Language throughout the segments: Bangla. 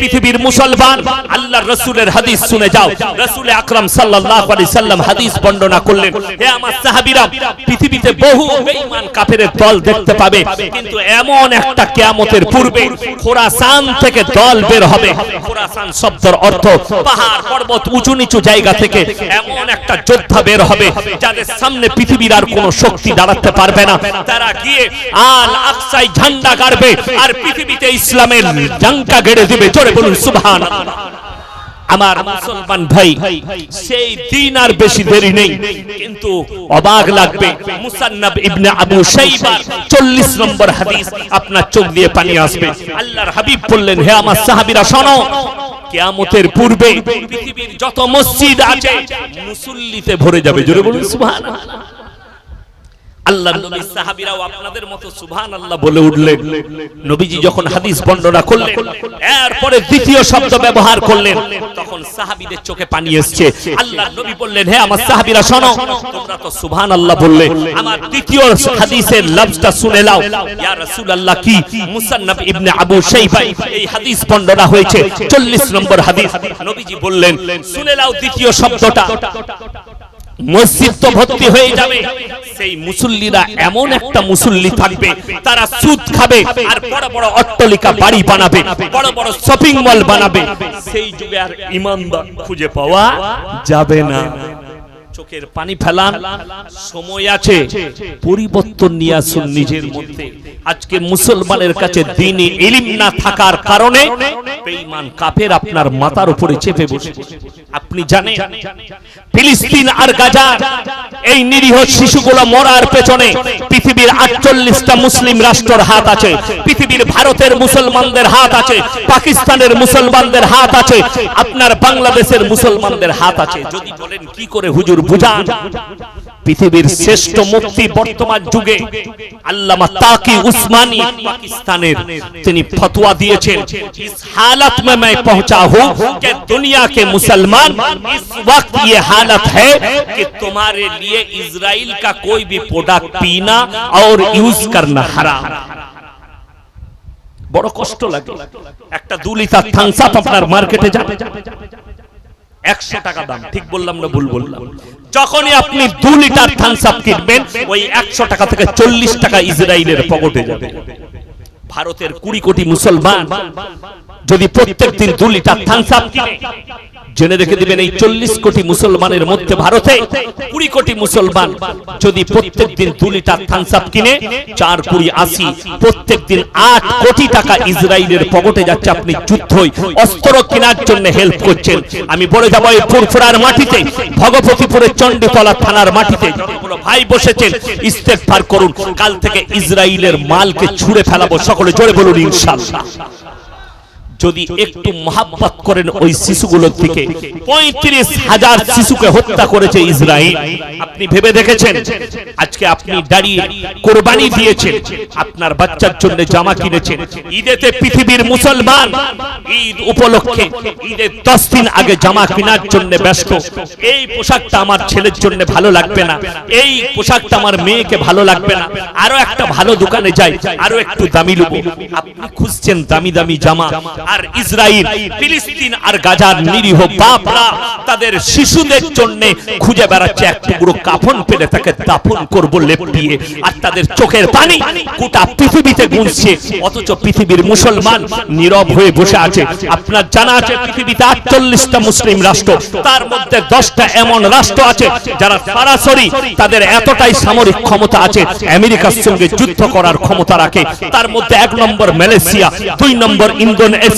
পৃথিবীর মুসলমান আল্লাহর রাসূলের হাদিস শুনে যাও। সাল্লাম হাদিস বর্ণনা করলেন, হে আমার পৃথিবীতে বহু দল দেখতে পাবে, কিন্তু এমন একটা পূর্বে খোরাসান থেকে দল বের হবে। খোরাসান অর্থ পাহাড়, পর্বত উঁচু নিচু জায়গা থেকে এমন একটা যোদ্ধা বের হবে, যাদের সামনে পৃথিবীর আর কোনো শক্তি দাঁড়াতে পারবে না। তারা গিয়ে আল আকসাই ঝান্ডা গাড়বে আর পৃথিবীতে ইসলামের জাঙ্কা গেড়ে দিবে, জোরে বলুন সুবহান আমার মুসলমান ভাই, সেই দিন আর বেশি দেরি নেই, কিন্তু অবাক লাগবে, মুসান্নাব ইবনে আবু শাইবা 40 নম্বর হাদিস আপনার চোখ দিয়ে পানি আসবে। আল্লাহর হাবিব বললেন, হে আমার সাহাবীরা, শোনো, কিয়ামতের পূর্বে পৃথিবীর যত মসজিদ আছে, মুসল্লিতে ভরে যাবে। জোরে বলুন, সুবহানাল্লাহ। আল্লাহ নবী সাহাবীরাও আপনাদের মতো সুবহানাল্লাহ বলে উঠলেন। নবীজি যখন হাদিস বর্ণনা করলেন এরপরে দ্বিতীয় শব্দ ব্যবহার করলেন তখন সাহাবীদের চোখে পানি এসেছে আল্লাহ নবী বললেন হে আমার সাহাবীরা শোনো। তোমরা তো সুবহানাল্লাহ বললে। আমার দ্বিতীয় হাদিসের লফজটা শুনে নাও। ইয়া রাসূলুল্লাহ কি? মুসান্নাফ ইবনে আবু শাইবা এই হাদিস বর্ণনা হয়েছে 40 নম্বর হাদিস। নবীজি বললেন শুনে নাও দ্বিতীয় শব্দটা। মসজিদ তো ভর্তি হয়ে যাবে। সেই মুসল্লিরা এমন একটা মুসল্লি থাকবে, তারা সুদ খাবে আর বড় বড় অট্টালিকা বাড়ি বানাবে, বড় বড় শপিং মল বানাবে। সেই যুগে আর ইমানদার খুঁজে পাওয়া যাবে না। চোখের পানি ফেলান। সময় আছে। পরিবর্তন নিয়ে আসুন নিজের মধ্যে। আজকে মুসলমানের কাছে দিনে ইলিম না থাকার কারণে বেঈমান কাফের আপনার মাথার উপরে চেপে বসে। আপনি জানেন ফিলিস্তিন আর গাজা এই নিরীহ শিশুগুলো মরার পেছনে পৃথিবীর আটচল্লিশটা মুসলিম রাষ্ট্রের হাত আছে। পৃথিবীর ভারতের মুসলমানদের হাত আছে। পাকিস্তানের মুসলমানদের হাত আছে। আপনার বাংলাদেশের মুসলমানদের হাত আছে। যদি বলেন কি করে হুজুর বুঝান পৃথিবীর শ্রেষ্ঠ মুক্তি বর্তমান যুগে আল্লামা তাকি উসমানী পাকিস্তানের তিনি ফতোয়া দিয়েছেন इस हालत में मैं पहुंचा हूं कि दुनिया के मुसलमान इस वक्त ये हालत है कि तुम्हारे लिए इजराइल का कोई भी प्रोडक्ट पीना और यूज करना हराम বড় কষ্ট লাগে একটা দু লিটার থামস আপ আপনার মার্কেটে যাবে একশো টাকা দাম। ঠিক বললাম না ভুল বললাম। যখনই আপনি দু লিটার থামস আপ কিনবেন ওই একশো টাকা থেকে চল্লিশ টাকা ইসরায়েলের পকেটে যাবে। ভারতের কুড়ি কোটি মুসলমান যদি প্রত্যেক দিন দু লিটার থামস আপ কিনে জেনে রেখে দিবেন এই চল্লিশ কোটি মুসলমানের মধ্যে ভারতে কুড়ি কোটি মুসলমান যদি প্রত্যেক দিন দু লিটার থামস আপ কিনে, চার কুড়ি আশি, প্রত্যেক দিন আট কোটি টাকা ইসরায়েলের পকেটে যাচ্ছে, আপনি যুদ্ধই অস্ত্র কেনার জন্য হেল্প করছেন। আমি বলে যাব, এই ফুরফুরার মাটিতে, ভগবতীপুরের চণ্ডীতলা থানার মাটিতে ভাই বসেছেন, ইস্তেগফার করুন। কাল থেকে ইসরায়েলের মালকে ছুঁড়ে ফেলাবো, সকলে জোরে বলুন ইনশাআল্লাহ যদি একটু মহাব্বত করেন ওই শিশুগুলোর দিকে। পঁয়ত্রিশ হাজার শিশুকে হত্যা করেছে ইসরায়েল আপনি ভেবে দেখেছেন? আজকে আপনি দাঁড়িয়ে কোরবানি দিয়েছেন। আপনার বাচ্চার জন্য জামা কিনেছেন। ঈদেতে পৃথিবীর মুসলমান ঈদ উপলক্ষে ঈদের দশ দিন আগে জামা কেনার জন্য ব্যস্ত। এই পোশাকটা আমার ছেলের জন্য ভালো লাগবে না। এই পোশাকটা আমার মেয়েকে ভালো লাগবে না। আরও একটা ভালো দোকানে যাই আরও একটু দামি লুবো। আপনি খুঁজছেন দামি দামি জামা। আর ইসরায়েল ফিলিস্তিন আর গাজার নিরীহ বাপরা তাদের শিশুদের জন্য খুঁজে বেড়াচ্ছে এক টুকরো কাফন পেলে তাকে দাফন করব লেপ দিয়ে আর তাদের চোখের পানি গোটা পৃথিবীতে গুনছে, অথচ পৃথিবীর মুসলমান নীরব হয়ে বসে আছে। আপনার জানা আছে পৃথিবীতে আটচল্লিশটা মুসলিম রাষ্ট্র, তার মধ্যে দশটা এমন রাষ্ট্র আছে যারা সরাসরি তাদের এতটাই সামরিক ক্ষমতা আছে, আমেরিকার সঙ্গে যুদ্ধ করার ক্ষমতা রাখে। তার মধ্যে এক নম্বর মালয়েশিয়া, দুই নম্বর ইন্দোনেশিয়া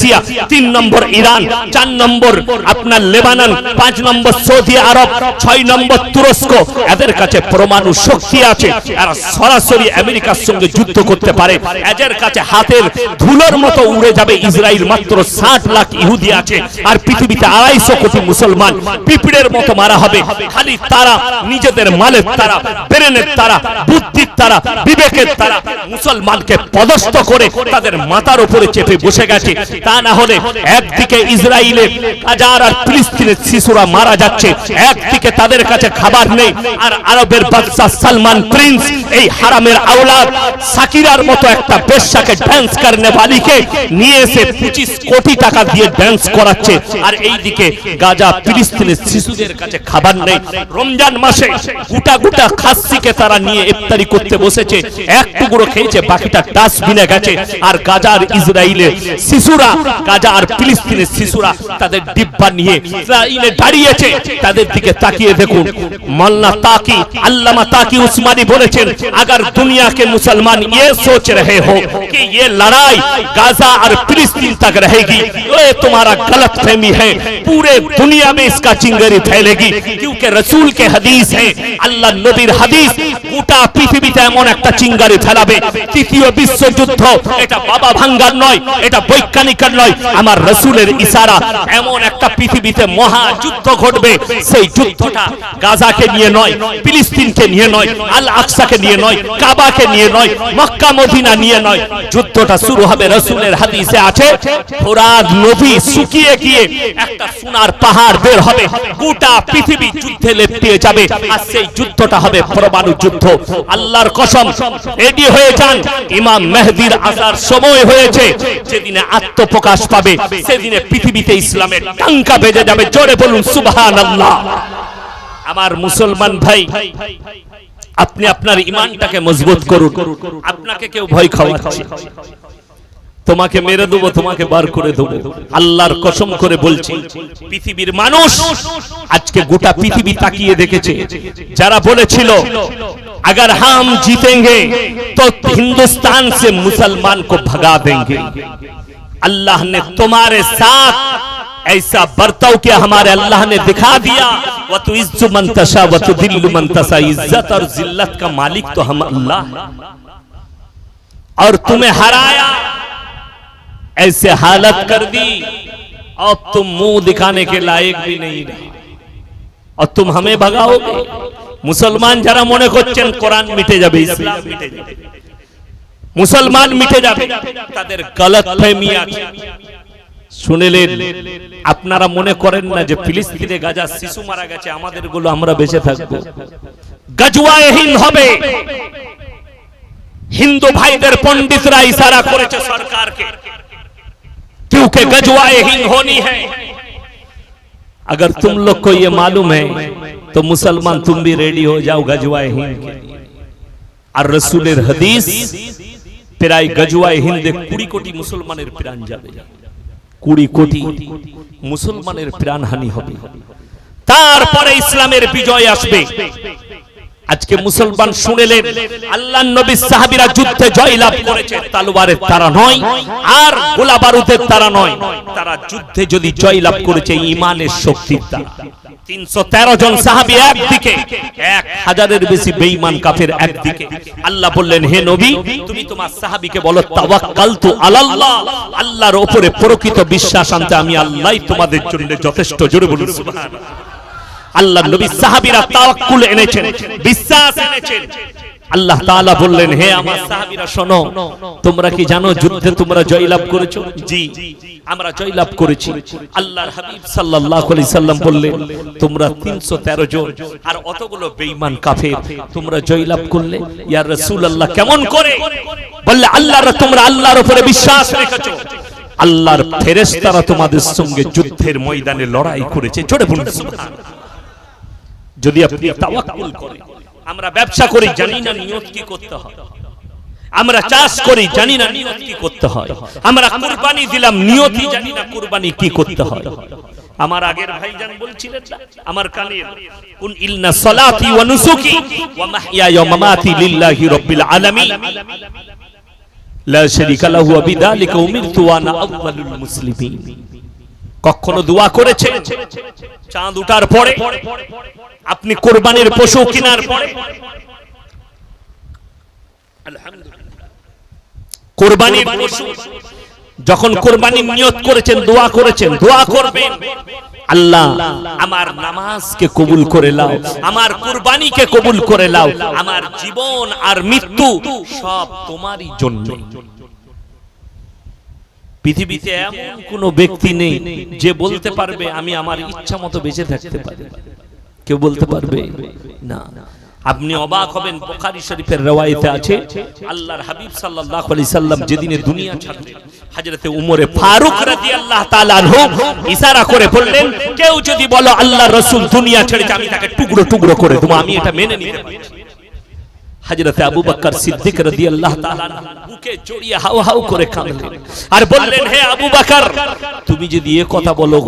তিন নম্বর ইরান, চার নম্বর আপনার লেবানন, পাঁচ নম্বর সৌদি আরব, ছয় নম্বর তুরস্ক। এদের কাছে পরমাণু শক্তি আছে, এরা সরাসরি আমেরিকার সঙ্গে যুদ্ধ করতে পারে। এদের কাছে হাতের ধুলোর মতো উড়ে যাবে ইসরায়েল, মাত্র ষাট লাখ ইহুদি আছে, আর পৃথিবীতে আড়াইশো কোটি মুসলমান। পিঁপড়ের মতো মারা হবে, খালি তারা, নিজেদের মালের তারা, ব্রেনের তারা, বুদ্ধির তারা, বিবেকের তারা, মুসলমানকে পদস্থ করে তাদের মাথার উপরে চেপে বসে গেছে। তা না হলে একদিকে ইসরায়েলে গাজার আর ফিলিস্তিনের শিশুরা মারা যাচ্ছে, একদিকে তাদের কাছে খাবার নেই, আর আরবের বাদশাহ সালমান প্রিন্স, এই হারামের আওলাদ সাকিরার মতো একটা বেশ্যাকে ড্যান্স করনে বালিকে নিয়ে এসে পঁচিশ কোটি টাকা দিয়ে ড্যান্স করাচ্ছে। আর এইদিকে গাজা ফিলিস্তিনের শিশুদের কাছে খাবার নেই। রমজান মাসে গোটা গোটা খাসিকে তারা নিয়ে ইফতারি করতে বসেছে। এক টুকরো খেয়েছে, বাকিটা ডাস্টবিনে গেছে। আর গাজার ইসরায়েলের শিশুরা গাজা ফিলিস্তিনের শিশুরা তাদের ডিব্বা নিয়ে দাঁড়িয়েছে। তাদের দিকে তাকিয়ে দেখুন। মাল্লা তাকি, আল্লামা তাকি উসমানি বলেছেন আল্লাহ নবীর হদিস, গোটা পৃথিবীতে এমন একটা চিঙ্গারি ফেলাবে। তৃতীয় বিশ্বযুদ্ধ এটা বাবা ভাঙ্গার নয়, এটা বৈজ্ঞানিক বৈজ্ঞানিকের নয়, আমার রসুলের ইশারা এমন একটা পৃথিবীতে মহাযুদ্ধ ঘটবে। সেই যুদ্ধটা গাজাকে নিয়ে নয়, ফিলিস্তিনকে নিয়ে নয় আল আকসাকে নিয়ে নয়, কাবাকে নিয়ে নয়, মক্কা, মদিনা নিয়ে নয়। যুদ্ধটা শুরু হবে রসুলের হাদিসে আছে। ফোরাদ নদী শুকিয়ে গিয়ে একটা সোনার পাহাড় বের হবে। গোটা পৃথিবী যুদ্ধে লেপটিয়ে যাবে। আর সেই যুদ্ধটা হবে পরমাণু যুদ্ধ। আল্লাহর কসম, রেডি হয়ে যান। ইমাম মেহদির আসার সময় হয়েছে। যেদিনে আত্মপ্রকাশ পাবে সেদিনে পৃথিবীতে ইসলামের টাঙ্কা বেজে যাবে জোরে বলুন সুবহান আল্লাহ আমার মুসলমান ভাই আপনি আপনার ইমানটাকে মজবুত করুন আপনাকে কেউ ভয় খাওয়াচ্ছে তোমাকে মেরে দেবো তোমাকে বার করে দেবো আল্লাহর কসম করে বলছি পৃথিবীর মানুষ আজকে গোটা পৃথিবী তাকিয়ে দেখেছে যারা বলেছিল अगर हम जीतेंगे तो हिंदुस्तान से मुसलमान को भगा देंगे अल्लाह ने तुम्हारे साथ ऐसा बर्ताव किया हमारे अल्लाह ने दिखा दिया व तु इज्जु मंतशा व तु दिल्लु मंतशा इज्जत और जिल्लत का मालिक तो हम अल्लाह है और तुम्हें हराया ऐसे हालत कर दी और तुम मुंह दिखाने के लायक भी नहीं रहे और तुम हमें भगाओगे মুসলমান যারা মনে করছেন কোরআন মিটে যাবে ইসলাম মিটে যাবে মুসলমান মিটে যাবে তাদের গলত ফহমি আছে শুনেলেন আপনারা মনে করেন না যে ফিলিস্তিনে গাজা শিশু মারা গেছে আমাদের গুলো আমরা বেঁচে থাকবো গজওয়াহীন হবে হিন্দু ভাইদের পণ্ডিতরা ইশারা করেছে সরকারকে क्योंकि गजवाहीन होनी है अगर तुम लोग को ये मालूम है तो मुसलमान तुम भी रेडी हो जाओ गजवाहीन के लिए আর রসুলের হাদিস প্রায় গজওয়ায় হিন্দে কুড়ি কোটি মুসলমানের প্রাণ যাবে। কুড়ি কোটি মুসলমানের প্রাণহানি হবে। তারপরে ইসলামের বিজয় আসবে। আজকে মুসলমান শুনেলেন আল্লাহ নবী সাহাবীরা যুদ্ধে জয়লাভ করেছে তালোয়ারের তারা নয় আর গোলা বারুদের তারা নয়। তারা যুদ্ধে যদি জয়লাভ করেছে ইমানের শক্তির দ্বারা। এক হাজারের বেশি কাফের আল্লাহ বললেন, হে নবী, তুমি তোমার বলো, তাওয়াক্কালতু আলাল্লাহ। আল্লাহর উপরে প্রকৃত বিশ্বাস আনতে আমি আল্লাহই তোমাদের জন্য যথেষ্ট। জোরে বলুন, সুবহানাল্লাহ। আল্লাহ নবী সাহাবীরা তাওয়াক্কুল এনেছেন, বিশ্বাস এনেছেন। আল্লাহ তাআলা বললেন হে আমার সাহাবীরা শোনো তোমরা কি জানো যুদ্ধে তোমরা জয়লাভ করেছ? জি আমরা জয়লাভ করেছি। আল্লাহর হাবিব সাল্লাল্লাহু আলাইহি সাল্লাম বললেন তোমরা 313 জন আর অতগুলো বেঈমান কাফের তোমরা জয়লাভ করলে? ইয়া রাসূলুল্লাহ কেমন করে? বললে আল্লাহর তোমরা আল্লাহর উপরে বিশ্বাস রেখেছো। আল্লাহর ফেরেশতারা তোমাদের সঙ্গে যুদ্ধের ময়দানে লড়াই করেছে। জোরে বলুন সুবহানাল্লাহ। যদি আপনি তাওয়াক্কুল করেন আমরা ব্যবসা করি জানি না নিয়ত কি করতে হয়। আমরা চাষ করি জানি না নিয়ত কি করতে হয়। আমরা কুরবানি দিলাম নিয়তই জানি না কুরবানি কি করতে হয়। আমার আগের ভাইজান বলছিলেন না আমার কানে কুন ইলনা সালাতি ওয়া নুসুকি ওয়া মাহইয়ায়া ওয়া মামাতি লিল্লাহি রাব্বিল আলামিন লা শারীকা লাহু ওয়া বিযালিকা উমিরতু ওয়া আনা আউয়ালুল মুসলিমিন। কখনো দোয়া করেছে চাঁদ উঠার পরে? আপনি কোরবানির পশু কেনার পরে? কোরবানির পশু? যখন কোরবানির নিয়ত করেছেন, দোয়া করেছেন, দোয়া করবেন। আল্লাহ, আমার নামাজকে কবুল করে লাও আমার কুরবানিকে কবুল করে লাও আমার জীবন আর মৃত্যু সব তোমারই জন্য। পৃথিবীতে এমন কোন ব্যক্তি নেই যে বলতে পারবে, আমি আমার ইচ্ছা মতো বেঁচে থাকতে পারি। কেউ বলতে পারবে? না। আপনি অবাক হবেন, বুখারী শরীফের রওয়ায়েতে আছে, আল্লাহর হাবিব সাল্লাল্লাহু আলাইহি সাল্লাম যেদিনে দুনিয়া ছাড়লেন হযরতে উমরে ফারুক রাদিয়াল্লাহু তাআলা আনহু ইশারা করে বললেন, কেউ যদি বলো, আল্লাহর রাসূল দুনিয়া ছেড়েছে, আমি তাকে টুকরো টুকরো করে দেবো, আমি এটা মেনে নিতে পারছি। হযরতে আবু বকর সিদ্দিক রাদিয়াল্লাহু তাআলা বুকে জড়িয়ে হাউ হাউ করে কাঁদলেন। আর বললেন হে আবু বকর তুমি যদি এই কথা বলো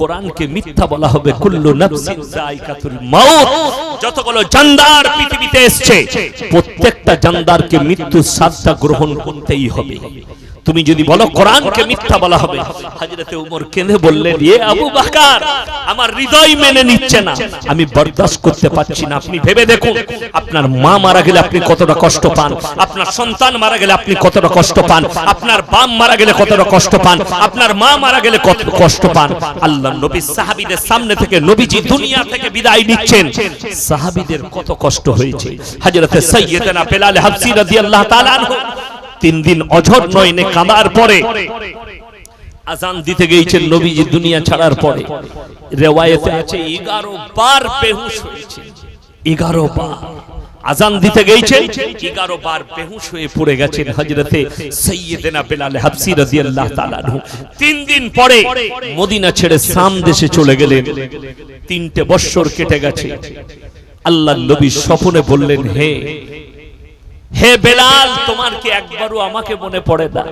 কোরআনকে মিথ্যা বলা হবে কুল্লু নাফসিন যায়কাতুল মাউত। যতগুলো জানদার পৃথিবীতে এসেছে প্রত্যেকটা জানদারকে মৃত্যুর স্বাদটা গ্রহণ করতেই হবে। তুমি যদি বলো কোরআনকে মিথ্যা বলা হবে হযরতে উমর কেঁদে বললেন, এ আবু বকর, আমার হৃদয় মেনে নিচ্ছে না। আমি বরদাস্ত করতে পারছি না। আপনি ভেবে দেখুন, আপনার মা মারা গেলে আপনি কতটা কষ্ট পান, আপনার সন্তান মারা গেলে আপনি কতটা কষ্ট পান, আপনার বাম মারা গেলে কতটা কষ্ট পান, আপনার মা মারা গেলে কত কষ্ট পান। আল্লাহ নবী সাহাবীদের সামনে থেকে নবীজি দুনিয়া থেকে বিদায় নিচ্ছেন। সাহাবীদের কত কষ্ট হয়েছে। হযরতে সাইয়্যিদানা বেলাল হাবসি রাদিয়াল্লাহু তাআলা আনহু তিন দিন অঝর নয়নে কাঁদার পরে। আজান দিতে গিয়েছেন নবীজি দুনিয়া ছাড়ার পরে। রেওয়ায়েতে আছে এগারো বার বেহুশ হয়েছে। এগারো বার। আজান দিতে গিয়েছেন এগারো বার বেহুশ হয়ে পড়ে গেছেন হজরতে সৈয়দেনা বেলাল হাবসি রাদিয়াল্লাহু তাআলা তিন দিন পরে মদিনা ছেড়ে সাম দেশে চলে গেলেন। তিনটে বৎসর কেটে গেছে। আল্লাহ নবী স্বপ্নে বললেন, হে হে বেলাল তোমার কি একবারও আমাকে মনে পড়ে না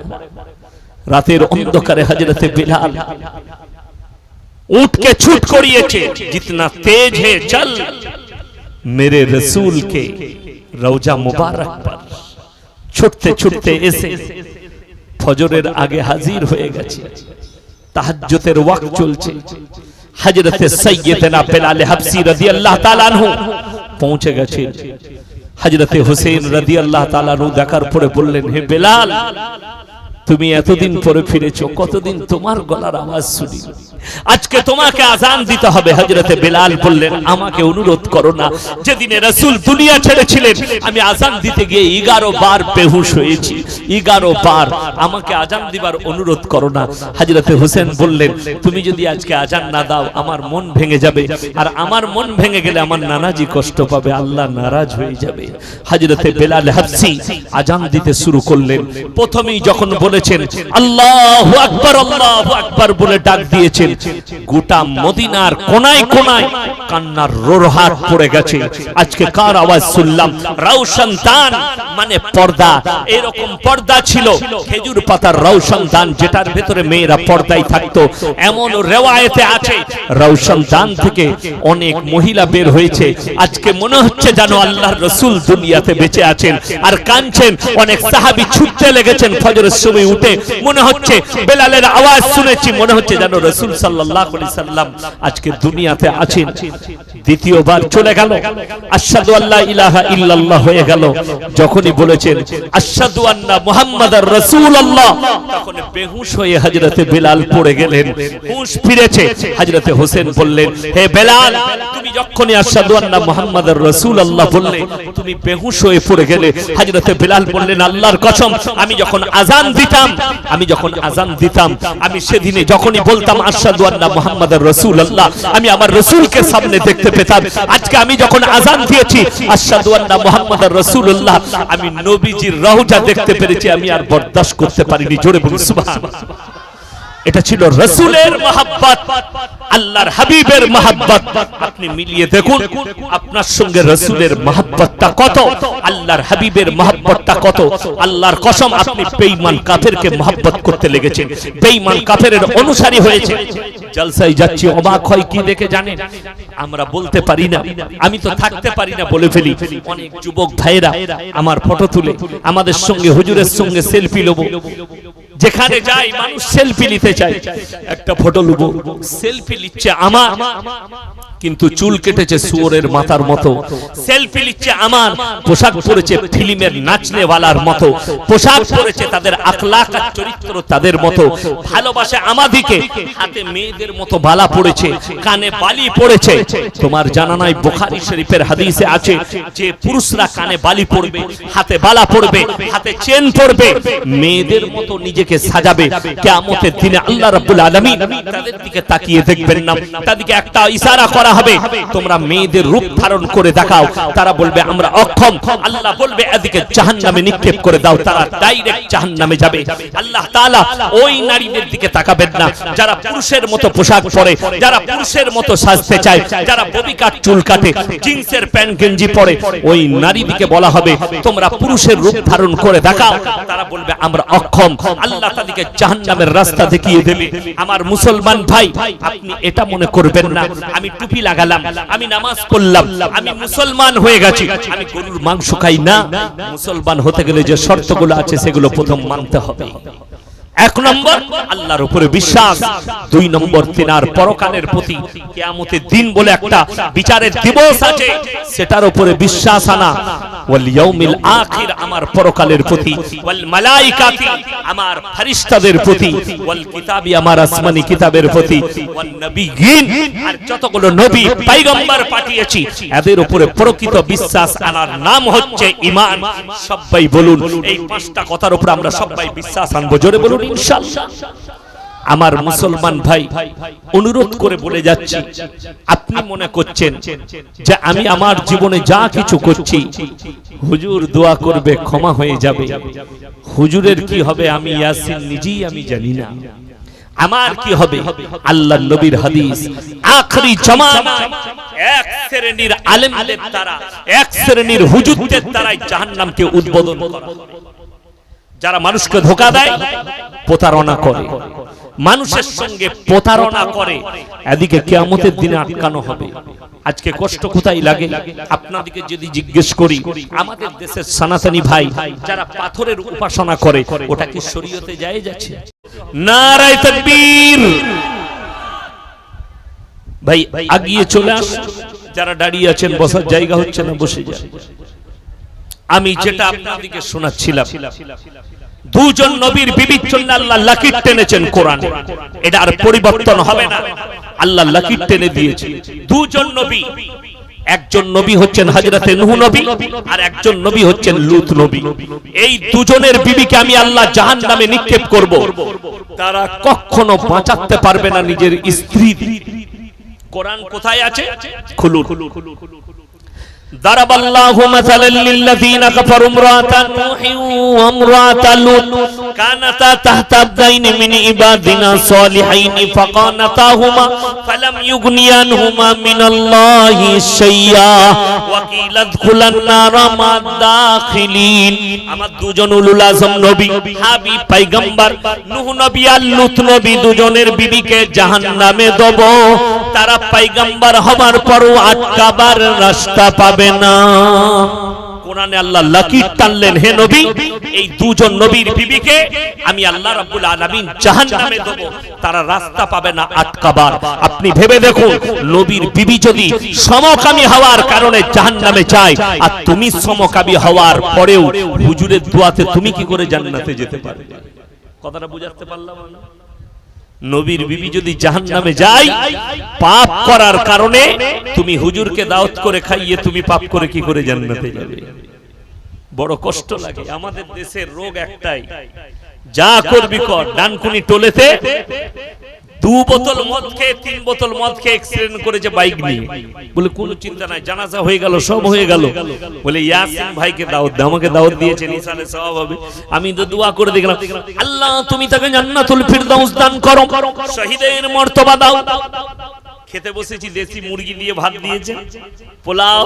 রাতের অন্ধকারে হজরতে বেলাল উঠকে ছুট করিয়েছে जितना तेज है चल मेरे रसूल के রওজা মুবারক पर ছুটতে ছুটতে এসে ফজরের আগে হাজির হয়ে গেছে তাহাজ্জুদের ওয়াক্ত চলছে হযরতে সাইয়্যিদনা বেলাল হাবসি রাদিয়াল্লাহু তাআলা আনহু পৌঁছে গেছে হজরতে হোসেন রাদি আল্লাহ তালানু দেখার পরে বললেন, হে বেলাল, তুমি এতদিন পরে ফিরেছ, কতদিন তোমার গলার আওয়াজ শুনি? আজকে তোমাকে আজান দিতে হবে হজরতে বেলাল বললেন, আমাকে অনুরোধ করো না। যেদিনে রসুল দুনিয়া ছেড়েছিলেন, আমি আজান দিতে গিয়ে এগারো বার বেহুশ হয়েছি। এগারো বার আমাকে আজান দিবার অনুরোধ করো না। হজরতে হোসেন বললেন, তুমি যদি আজকে আজান না দাও, আমার মন ভেঙে যাবে। আর আমার মন ভেঙে গেলে আমার নানাজি কষ্ট পাবে, আল্লাহ নারাজ হয়ে যাবে। হজরতে বেলাল হাফসি আজান দিতে শুরু করলেন। প্রথমেই যখন বলেছেন, আল্লাহু আকবার আল্লাহু আকবার বলে ডাক দিয়েছেন গোটা মদিনার কোনায় কোনায় কান্নার রোরহাট পড়ে গেছে। আজকে কার আওয়াজ শুনলাম? রাউশন দান মানে পর্দা। এরকম পর্দা ছিল। খেজুর পাতার রাউশন দান, যেটার ভেতরে মেয়েরা পর্দায় থাকতো। এমন রেওয়ায়েতে আছে। রাউশন দান থেকে অনেক মহিলা বের হয়েছে। আজকে মনে হচ্ছে যেন আল্লাহর রসুল দুনিয়াতে বেঁচে আছেন। আর কাঁদছেন। অনেক সাহাবী ছুটতে লেগেছেন ফজরের সময় উঠে। মনে হচ্ছে বেলালের আওয়াজ শুনেছি। মনে হচ্ছে যেন রসুল সাল্লাল্লাহু আলাইহি সাল্লাম আজকে দুনিয়াতে আছেন। দ্বিতীয়বার চলে গেল। আশহাদু আল্লা ইলাহা ইল্লাল্লাহ হয়ে গেল। যখনই বলেছেন আশহাদু আন্না মুহাম্মাদার রাসূলুল্লাহ তখন বেহুশ হয়ে হযরতে বেলাল পড়ে গেলেন। হুঁশ ফিরেছে। হযরতে হোসেন বললেন হে বেলাল তুমি যখনই আশহাদু আন্না মুহাম্মাদার রাসূলুল্লাহ বললে তুমি বেহুশ হয়ে পড়ে গেলে। হযরতে বেলাল বললেন আল্লাহর কসম আমি যখন আজান দিতাম আমি যখন আজান দিতাম আমি সেদিনে যখনই বলতাম আশহাদু আমি আমার সামনে দেখতে পেতাম। আজকে আমি যখন দিয়েছি আমি নবীজির দেখতে পেরেছি। আমি আর বরদাশত করতে পারিনি। জোরে বলুন এটা ছিল রসুলের মহাব্বত, আল্লাহর হাবিবের মহাব্বত। আপনি মিলিয়ে দেখুন, আপনার সঙ্গে রসুলের মহাব্বতটা কত, আল্লাহর হাবিবের মহাব্বতটা কত। আল্লাহর কসম, আপনি বেঈমান কাফেরকে মহাব্বত করতে লেগেছেন। বেঈমান কাফেরের অনুসারী হয়েছে। জলসায় যাচ্ছি, অবাক হয়, কি দেখে জানেন? আমরা বলতে পারি না। আমি তো থাকতে পারি না বলে ফেলি। অনেক যুবক ভাইরা আমার ফটো তুলে, আমাদের সঙ্গে, হুজুরের সঙ্গে সেলফি লোবো। যেখানে যাই মানুষ সেলফি নিতে চায়। একটা ফটো লুবো সেলফি নিচ্ছে আমার। কিন্তু চুল কেটেছে শুয়োরের মাথার মতো। সেলফি নিচ্ছে আমার পোশাক পরেছে ফিল্মের নাচনেওয়ালার মতো। পোশাক পরেছে তাদের আখলাক আর চরিত্র তাদের মতো। ভালোবাসে আমাদিকে। হাতে মেয়েদের মতো বালা পড়েছে কানে বালি পড়েছে। তোমার জানা নাই বুখারী শরীফের হাদিসে আছে যে পুরুষরা কানে বালি পড়বে হাতে বালা পড়বে হাতে চেন পড়বে। মেয়েদের মতো নিজেকে সাজাবে। কিয়ামতের দিনে আল্লাহ রাব্বুল আলামিন তাদের দিকে তাকিয়ে দেখবেন না। তাদেরকে একটা ইশারা করা হবে। তোমরা মেয়েদের রূপ ধারণ করে দেখাও। তারা বলবে, আমরা অক্ষম। আল্লাহ বলবে, এদিকে জাহান্নামে নিক্ষেপ করে দাও। তারা ডাইরেক্ট জাহান্নামে যাবে। আল্লাহ তাআলা ওই নারীদের দিকে তাকাবেন না। যারা পুরুষের মতো পোশাক পরে, যারা পুরুষের মতো সাজতে চায়, যারা ববি কাট, চুল কাটে, জিন্সের প্যান্ট, গেঞ্জি পরে, ওই নারী দিকে বলা হবে, তোমরা পুরুষের রূপ ধারণ করে দেখাও। তারা বলবে, আমরা অক্ষম। আল্লাহ তাদেরকে জাহান্নামের রাস্তা দেখিয়ে দেবে। আমার মুসলমান ভাই, আপনি এটা মনে করবেন না। আমি টুপি লাগালাম, আমি নামাজ পড়লাম, আমি মুসলমান হয়ে গেছি, আমি গরুর মাংস খাই না, মুসলমান হতে গেলে যে শর্তগুলো আছে সেগুলো প্রথম মানতে হবে। এক নম্বর, আল্লাহর উপরে বিশ্বাস। দুই নম্বর, তিনার পরকালের প্রতি কিয়ামতের দিন বলে একটা বিচারের দিবস আছে, সেটার উপরে বিশ্বাস আনা। ওয়াল ইয়াউমিল আখির, আমার পরকালের প্রতি। ওয়াল মালাইকাতি, আমার ফেরেশতাদের প্রতি। ওয়াল কিতাবি, আমার আসমানি কিতাবের প্রতি। ওয়ান নবিয়িন আর যতগুলো নবী পয়গম্বর পাঠিয়েছি, এদের উপরে প্রকৃত বিশ্বাস আনার নাম হচ্ছে ঈমান। সবাই বলুন, এই পাঁচটা কথার উপর আমরা সবাই বিশ্বাস আনব। জোরে বলুন। আমার মুসলমান ভাই অনুরোধ করে বলে যাচ্ছি আপনি মনে করছেন যে আমি আমার জীবনে যা কিছু করছি হুজুর দোয়া করবে ক্ষমা হয়ে যাবে। হুজুরের কি হবে আমি ইয়াসিন নিজেই আমি জানি না। আমার কি হবে? আল্লাহ নবীর হাদিস। আখরি জামানায় এক শ্রেণির আলেমদের দ্বারা এক শ্রেণির হুজুরদের দ্বারাই জাহান্নামকে উদ্বোধন করা যারা মানুষকে ধোকা দেয় প্রতারণা করে। মানুষের সঙ্গে প্রতারণা করে। এদিকে কেয়ামতের দিনে আটকানো হবে। আজকে কষ্ট কোথায় লাগে? আপনাদেরকে যদি জিজ্ঞেস করি আমাদের দেশের সনাতনী ভাই যারা পাথরের উপাসনা করে ওটা কি শরীয়তে যায় যাচ্ছে? নারায় তাকবীর! ভাই আগিয়ে চলে আস। যারা দাঁড়িয়ে আছেন বসার জায়গা হচ্ছে না বসে যান। আমি যেটা আপনাদেরকে শোনাচ্ছিলাম। দুজন নবীর বিবির জন্য আল্লাহ লাকির টেনেছেন কোরআনে। এটা আর পরিবর্তন হবে না। আল্লাহ লাকির টেনে দিয়েছে দুজন নবী। একজন নবী হচ্ছেন হযরতে নূহ নবী আর একজন নবী হচ্ছেন লূত নবী। এই দুজনের বিবিকে আমি আল্লাহ জাহান্নামে নিক্ষেপ করব। তারা কখনো বাঁচাতে পারবে না নিজের স্ত্রী কোরআন কোথায় আছে? খুলুন। ضرب الله مثلا للذين كفروا امرأة نوح وامرأة لوط كانتا تحت عبدين من عبادنا صالحين فقانتاهما فلم يغني عنهما من الله شيئا وقيل ادخلا النار مع الداخلين আমার দুজন উলুল আজম নবী হাবিব পয়গম্বর নূহ নবী আর লূত নবী দুজনের বিবিকে জাহান্নামে দেব তারা পয়গম্বর হবার পরও আটকাবার রাস্তা পাবে না। জাহান্নামে দেব। তারা রাস্তা পাবে না আটকাবার। আপনি ভেবে দেখুন, নবীর বিবি যদি সমকামী হওয়ার কারণে জাহান্নামে যায়, আর তুমি সমকামী হওয়ার পরেও হুজুরের দোয়াতে তুমি কি করে জান্নাতে যেতে পারবে? কথাটা বুঝাতে পারলাম না নবীর বিবি যদি জাহান নামে যাই পাপ করার কারণে তুমি হুজুরকে দাওয়াত করে খাইয়ে তুমি পাপ করে কি করে জান্নাতে যাবে? বড় কষ্ট লাগে আমাদের দেশের রোগ একটাই। যা করবি কর ডানকুনি টোলেতে দু বোতল মদ খেয়ে, তিন বোতল মদ খেয়ে এক্সিডেন্ট করেছে বাইক নিয়ে। বলে, কোনো চিন্তা নাই, জানাজা হয়ে গেল, সব হয়ে গেল। বলে, ইয়াসিন ভাইকে দাওয়াত দে, আমাকে দাওয়াত দিয়েছেন ইসালে হবে। আমি তো দোয়া করে দেখলাম, আল্লাহ, তুমি তাকে জান্নাতুল ফিরদাউস দান করো। শহীদের মর্তবা দাও। খেতে বসেছি, দেশি মুরগি দিয়ে ভাত দিয়েছে। পোলাও।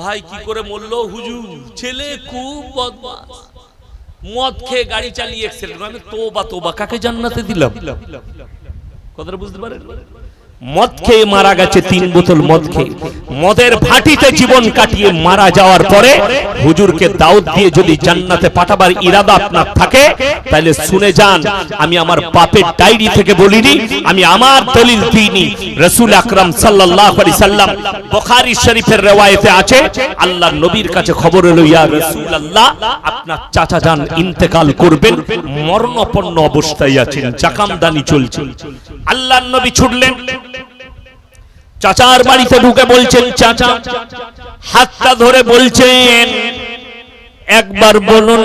ভাই, কি করে মরলো? হুজুর, ছেলে খুব বদমাস মদ খেয়ে গাড়ি চালিয়ে এক্সিডেন্ট আমি তোবা তোবা, কাকে জান্নাতে দিলাম? কথাটা বুঝতে পারেন? মদ খেয়ে মারা গেছে তিন বোতল মদ খেয়ে। মদের ভাটিতে জীবন কাটিয়ে মারা যাওয়ার পরে হুজুরকে দাউদ দিয়ে যদি জান্নাতে পাঠাবার ইরাদা আপনার থাকে, তাহলে শুনে যান, আমি আমার বাপের ডায়েরি থেকে বলিনি, আমি আমার দলিল দিইনি। রসুল আকরাম সাল্লাল্লাহু আলাইহি সাল্লাম বুখারী শরীফের রওয়ায়েতে আছে, আল্লাহর নবীর কাছে খবর এলো, ইয়া রাসূলুল্লাহ, আপনার চাচা যান ইন্তেকাল করবেন, মরণপন্ন অবস্থায় আছেন, জাকামদানি চলছে। আল্লাহর নবী ছুটলেন চাচার বাড়িতে ঢুকে বলছেন, চাচা, হাতটা ধরে বলছেন, একবার বলুন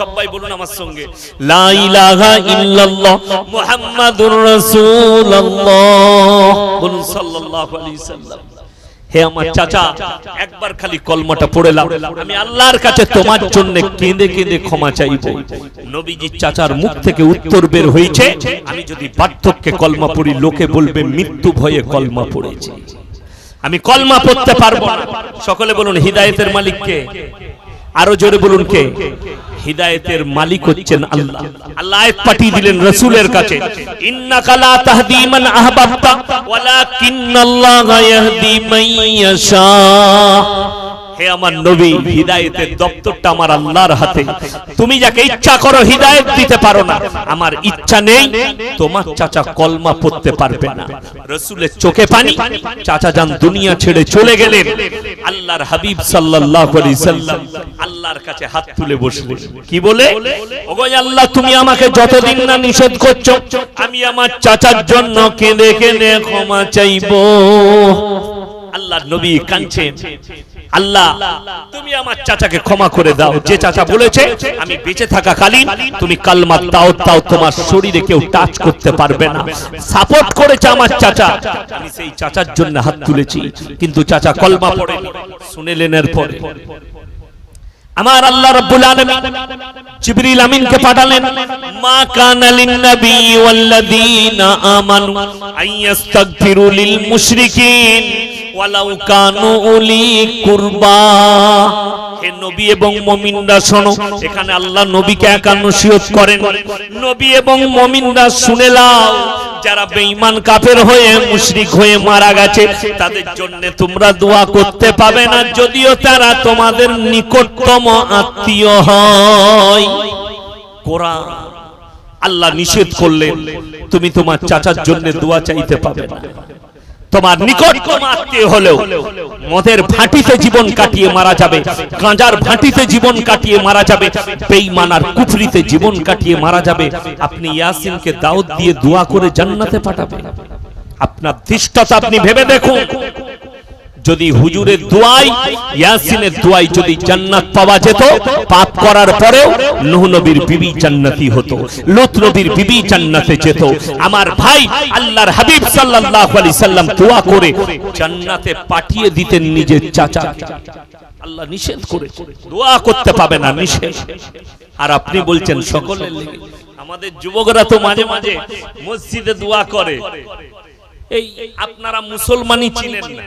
সবাই বলুন আমার সঙ্গে, লা বলুন হে আমার চাচা একবার খালি কলমাটা পড়েলাম আমি আল্লাহর কাছে তোমার জন্য কেঁদে কেঁদে ক্ষমা চাইব। নবীজি চাচার মুখ থেকে উত্তর বের হয়েছে। আমি যদি পার্থক্যে কলমা পড়ি লোকে বলবে মৃত্যু ভয়ে কলমা পড়েছে। আমি কলমা পড়তে পারব সকলে বলুন হৃদায়তের মালিককে? আরও জোরে বলুন কে? হিদায়েতের মালিক হচ্ছেন আল্লাহ। আল্লাহ আয়াত পাঠিয়ে দিলেন রাসূলের কাছে। ইন্নাকা লা তাহদি মান আহবাবতা আল্লাহ ইয়াহদি মান ইয়াশা। হে আমার নবী, হিদায়েতের দপ্তরটা আমার আল্লাহর হাতে। তুমি যাকে ইচ্ছা করো হিদায়েত দিতে পারো না। আমার ইচ্ছা নেই, তোমার চাচা কলমা পড়তে পারবে না। রসুলের চোখে পানি, চাচা যান দুনিয়া ছেড়ে চলে গেলেন। আল্লাহর হাবিব সাল্লাল্লাহু আলাইহি সাল্লাম আল্লাহর কাছে হাত তুলে বসলেন। কি বলে? ওগো আল্লাহ, তুমি আমাকে যতদিন না নিষেধ করছ, আমি আমার চাচার জন্য কেঁদে কেঁদে ক্ষমা চাইব। আল্লাহ নবী কাঁদছেন। আল্লাহ তুমি আমার চাচাকে ক্ষমা করে দাও। যে চাচা বলেছে আমি বেঁচে থাকা কালীন তুমি কালমা তাও তাও তোমার শরীরে কেউ টাচ করতে পারবে না। সাপোর্ট করেছে আমার চাচা। আমি সেই চাচার জন্য হাত তুলেছি কিন্তু চাচা কলমা পড়ে শুনেলেন এরপরে। আমার আল্লাহ রাব্বুল আলামিন জিবরিল আমিনকে পাঠালেন মা কানা লিন নবী ওয়াল্লাযীনা আমানু আইয়াস্তাগফিরু লিল মুশরিকিন। ওয়ালাউ কানু উলি কুরবা। হে নবী এবং মুমিনরা শোনো, এখানে আল্লাহ নবীকে একা নসিহত করেন। নবী এবং শুনে যারা বেঈমান কাফের হয়ে মুশরিক হয়ে মারা গেছে, তাদের জন্য তোমরা দোয়া করতে পাবে না, যদিও তারা তোমাদের নিকটতম আত্মীয় হয়। কোরআন আল্লাহ নিষেধ করলেন তুমি তোমার চাচার জন্য দোয়া চাইতে পাবে না। তোমার নিকটতম আত্মীয় হলেও মদের ভাটিতে জীবন কাটিয়ে মারা যাবে গাঁজার ভাটিতে জীবন কাটিয়ে মারা যাবে বেঈমানার কুফরিতে জীবন কাটিয়ে মারা যাবে। আপনি ইয়াসিনকে দাউদ দিয়ে দোয়া করে জান্নাতে পাঠাবেন। আপনার দৃষ্টতা আপনি ভেবে দেখুন। যদি হুজুরের দোয়াই, ইয়াসিনের দোয়াই যদি জান্নাত পাওয়া যেত, পাপ করার পরেও নূহ নবীর বিবি জান্নাতি হতো, লূত নবীর বিবি জান্নাতে যেত। আমার ভাই আল্লাহর হাবিব সাল্লাল্লাহু আলাইহি সাল্লাম দোয়া করে জান্নাতে পাঠিয়ে দিতেন নিজের চাচা। আল্লাহ নিষেধ করে, দোয়া করতে পাবে না, নিষেধ। আর আপনি বলছেন সকলের লেগে, আমাদের যুবকরা তো মাঝে মাঝে মসজিদে দোয়া করে। এই আপনারা মুসলমানই ছিলেন না।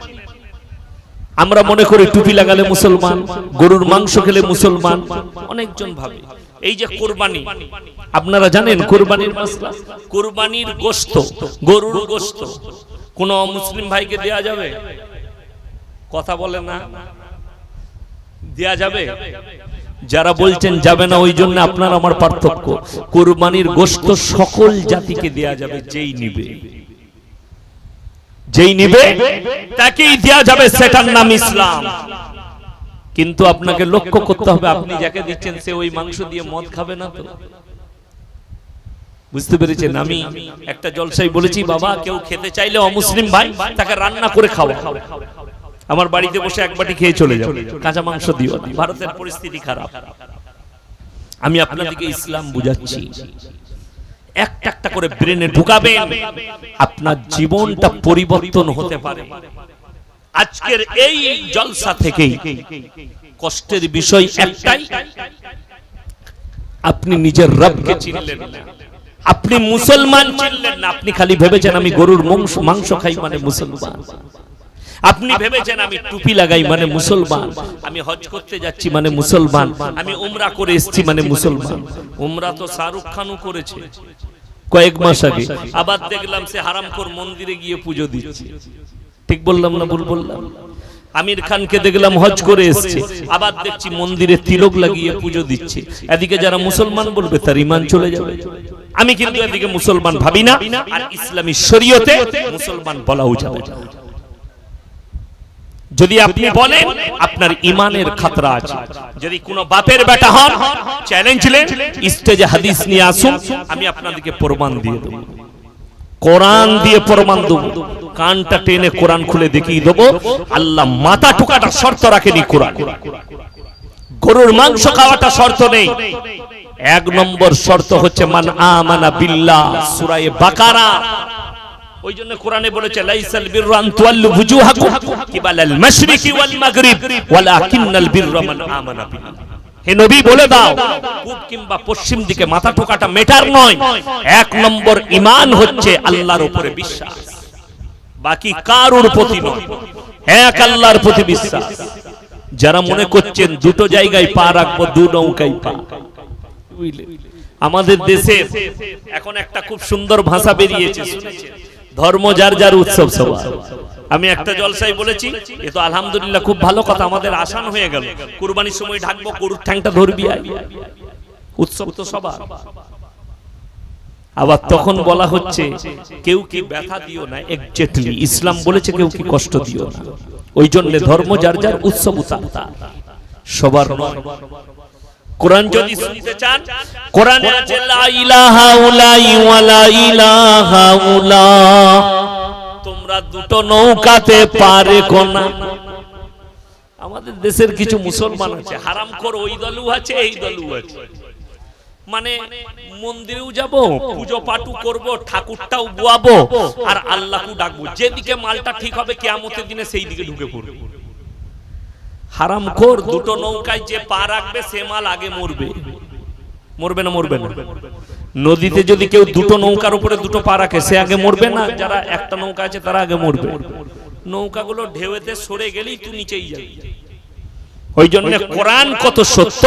আমরা মনে করি টুপি লাগালে মুসলমান, গরুর মাংস খেলে মুসলমান, অনেকজন ভাবে। এই যে কোরবানি, আপনারা জানেন কোরবানির মাসলা? কোরবানির গোশত, গরুর গোশত। কোন মুসলিম ভাইকে দেয়া যাবে? কথা বলে না? দেয়া যাবে? যারা বলছেন যাবে না ওই জন্য আপনার আমার পার্থক্য। কোরবানির গোশত সকল জাতিকে দেয়া যাবে, যেই নিবে। যেই নিবে তাকেই দেওয়া যাবে সেটার নাম ইসলাম। কিন্তু আপনাকে লক্ষ্য করতে হবে, আপনি যাকে দিচ্ছেন, সে ওই মাংস দিয়ে মদ খাবে না তো। বুঝতে পেরেছেন আমি? একটা জলসাই বলেছি, বাবা, কেউ খেতে চাইলে অমুসলিম ভাই, তাকে রান্না করে খাওয়া আমার বাড়িতে বসে এক বাটি খেয়ে চলে যাও। কাঁচা মাংস দিও ভারতের পরিস্থিতি খারাপ। আমি আপনাদেরকে ইসলাম বুঝাচ্ছি। একটা একটা করে ব্রেনে ঢুকাবেন আপনার জীবনটা পরিবর্তন হতে পারে। আজকের এই জলসা থেকেই কষ্টের বিষয় একটাই, আপনি নিজের রবকে চিনলেন আপনি মুসলমান চিনলেন না, আপনি খালি ভেবেছেন আমি গরুর মাংস মাংস খাই মানে মুসলমান। আপনি ভেবেছেন আমি টুপি লাগাই মানে মুসলমান। আমি হজ করতে যাচ্ছি মানে মুসলমান। আমি উমরা করে এসেছি মানে মুসলমান। উমরা তো শাহরুখ খানও করেছে। কয়েক মাস আগে। আবার দেখলাম সে হারামপুর মন্দিরে গিয়ে পুজো দিচ্ছে। ঠিক বললাম না ভুল বললাম? আমির খানকে দেখলাম হজ করে এসছে। আবার দেখছি মন্দিরে তিলক লাগিয়ে পুজো দিচ্ছে। এদিকে যারা মুসলমান বলবে তার ইমান চলে যাবে। আমি কিন্তু এদিকে মুসলমান ভাবি না। আর ইসলামী শরীয়তে মুসলমান বলাও যাবে। যদি আপনি বলেন আপনার ইমানের খাতরা আছে। যদি কোনো বাপের বেটা হন চ্যালেঞ্জ স্টেজে হাদিস নিয়ে আসুন, আমি আপনাদেরকে প্রমাণ দিয়ে দেবো। কোরআন দিয়ে প্রমাণ দেবো। কানটা টেনে কোরআন খুলে দেখিয়ে দেবো। আল্লাহ মাথা টুকাটা শর্ত রাখেনি কোরআন। গরুর মাংস খাওয়াটা শর্ত নেই। এক নম্বর শর্ত হচ্ছে মান আমানা বিল্লাহ, সূরায়ে বাকারা। ওই জন্য কোরআনে বলেছে লাইসাল বিররু আন তুওয়াল্লু বুজুহাকুম কিবালাল মাশরিকি ওয়াল মাগরিব ওয়ালাকিন্নাল বিররা মান আমানা বিল্লাহ। হে নবী বলে দাও পূব কিংবা পশ্চিম দিকে মাথা ঠোকাটা মেটার নয়। এক নম্বর ঈমান হচ্ছে আল্লাহর উপরে বিশ্বাস। বাকি কারোর প্রতি নয়। এক আল্লাহর প্রতি বিশ্বাস। যারা মনে করছেন দুটো জায়গায় পা রাখব দু নৌকায় পা। আমাদের দেশে এখন একটা খুব সুন্দর ভাষা বেরিয়েছে শুনেছেন? ধর্ম যার যার উৎসব সভা আমি একটা জলসাই বলেছি এ তো আলহামদুলিল্লাহ খুব ভালো কথা আমাদের আসান হয়ে গেল। কুরবানির সময় ঢাকবো গরুর ঠ্যাংটা ধরবি উৎসব তো সবার। আবার তখন বলা হচ্ছে কেউ কি ব্যথা দিও না একজেক্টলি ইসলাম বলেছে কেউ কি কষ্ট দিও না। ওই জন্য ধর্ম যার যার উৎসব উতারতা সবার নয়। কোরআন যদি শুনতে চান কোরআনে আছে লা ইলাহা উলাই ওয়া লা ইলাহা উলা। তোমরা দুটো নৌকাতে পারে কোনা আমাদের দেশের কিছু মুসলমান আছে হারাম কর ওই দলু আছে এই দলু আছে। মানে মন্দিরেও যাব পুজো পাটু করব ঠাকুরটাও বুয়াবো আর আল্লাহকে ডাকবো। যেদিকে মালটা ঠিক হবে কিয়ামতের দিনে সেই দিকে ঢুকে পড়বে। হারামখোর দুটো নৌকায় যে পা রাখবে, সে মাল আগে মরবে। মরবে না মরবে না? নদীতে যদি কেউ দুটো নৌকার উপরে দুটো পা রাখে, সে আগে মরবে না? যারা একটা নৌকা আছে, তারা আগে মরবে। নৌকাগুলো ঢেউতে সরে গেলেই তুই নিচেই যাবি ওই জন্য কোরআন কত সত্য?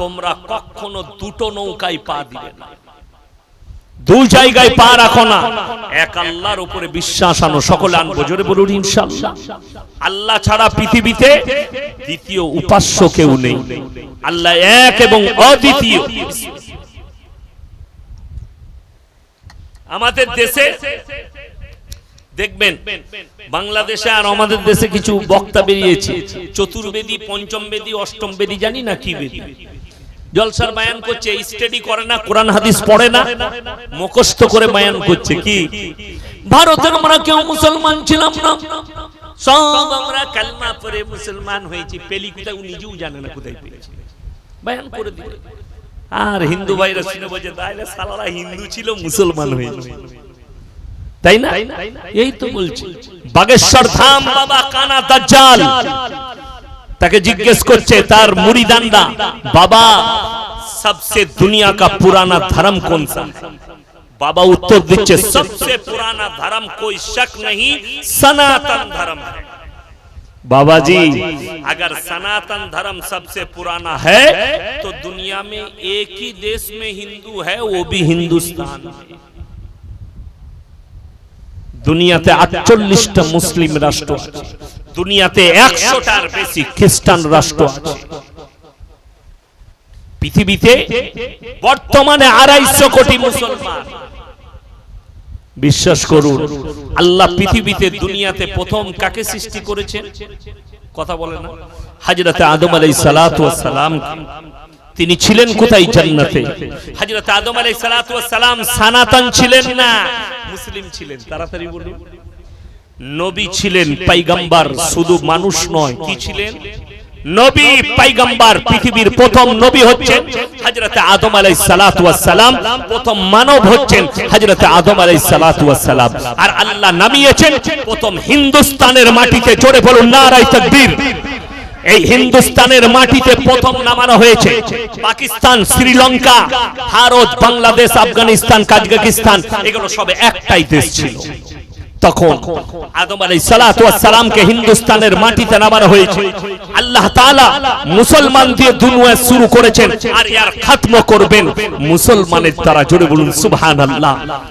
তোমরা কখনো দুটো নৌকায় পা দিবে না। দু জায়গায় পা রাখো না। এক আল্লাহর উপরে বিশ্বাস আনো, সকলে আনব, জোরে বলুন ইনশাআল্লাহ। আল্লাহ ছাড়া পৃথিবীতে দ্বিতীয় উপাস্য কেউ নেই। আল্লাহ এক এবং অদ্বিতীয়। আমাদের দেশে দেখবেন, বাংলাদেশে আর আমাদের দেশে কিছু বক্তা বেরিয়েছে। চতুর্বেদী পঞ্চম বেদী অষ্টম বেদী জানি না কি বেদী। জলসার বায়ান করছে স্টাডি করে না, কোরআন হাদিস পড়ে না, মুখস্থ করে বায়ান করছে কি? ভারতের আমরা কেউ মুসলমান ছিলাম না। সব আমরা কালমা পড়ে মুসলমান হয়েছি, পেলি কোথায় নিজেও জানে না কোথায় পেয়েছে। বায়ান করে দিল। আর হিন্দু ভাইরা শুনে বলছে, তাইলে সালারা হিন্দু ছিল, মুসলমান হয়েছে। তাই না? এই তো বলছি। বাগেশ্বর ধাম, বাবা, কানা, দাজ্জাল। তাকে জিজ্ঞেস করছে তার মুরিদানরা বাবা सबसे दुनिया का पुराना धर्म कौन सा है बाबा उत्तर दिच्छे सबसे पुराना धर्म कोई शक नहीं सनातन धर्म है बाबा जी अगर सनातन धर्म सबसे पुराना है तो दुनिया में एक ही देश में हिंदू है वो भी हिंदुस्तान में দুনিয়াতে আটচল্লিশটা মুসলিম রাষ্ট্র আছে দুনিয়াতে একশোটার বেশি খ্রিস্টান রাষ্ট্র আছে। পৃথিবীতে বর্তমানে আড়াইশো কোটি মুসলমান। বিশ্বাস করুন, আল্লাহ পৃথিবীতে দুনিয়াতে প্রথম কাকে সৃষ্টি করেছেন? কথা বলে না। হাজরতে আদম আলাই সালাম, তিনি ছিলেন কোথায়? জান্নাতে। হযরত আদম সালাতু সালাম সানাতন ছিলেন না, মুসলিম ছিলেন। তাড়াতাড়ি বলুন। নবী ছিলেন পয়গম্বর শুধু মানুষ নয়। কি ছিলেন? নবী পয়গম্বর পৃথিবীর প্রথম নবী হচ্ছেন হযরত আদম আলাইহিস সালাতু ওয়াস সালাম। প্রথম মানব হচ্ছেন হযরত আদম আলাইহিস সালাতু ওয়াস সালাম আর আল্লাহ নামিয়েছেন প্রথম হিন্দুস্তানের মাটিতে। জোরে বলুন নারায়ে তাকবীর। এই হিন্দুস্তানের মাটিতে প্রথম নামানো হয়েছে। পাকিস্তান শ্রীলঙ্কা ভারত বাংলাদেশ আফগানিস্তান কাজাকিস্তান এগুলো সব একটাই দেশ ছিল। তখন আদম আলাই সালাতু ওয়াস সালামকে হিন্দুস্তানের মাটিতে নামানো হয়েছে। আল্লাহ তাআলা মুসলমান দিয়ে দুনিয়া শুরু করেছেন আর ইয়ার খাতম করবেন। মুসলমানের তারা জোরে বলুন, সুবহানাল্লাহ।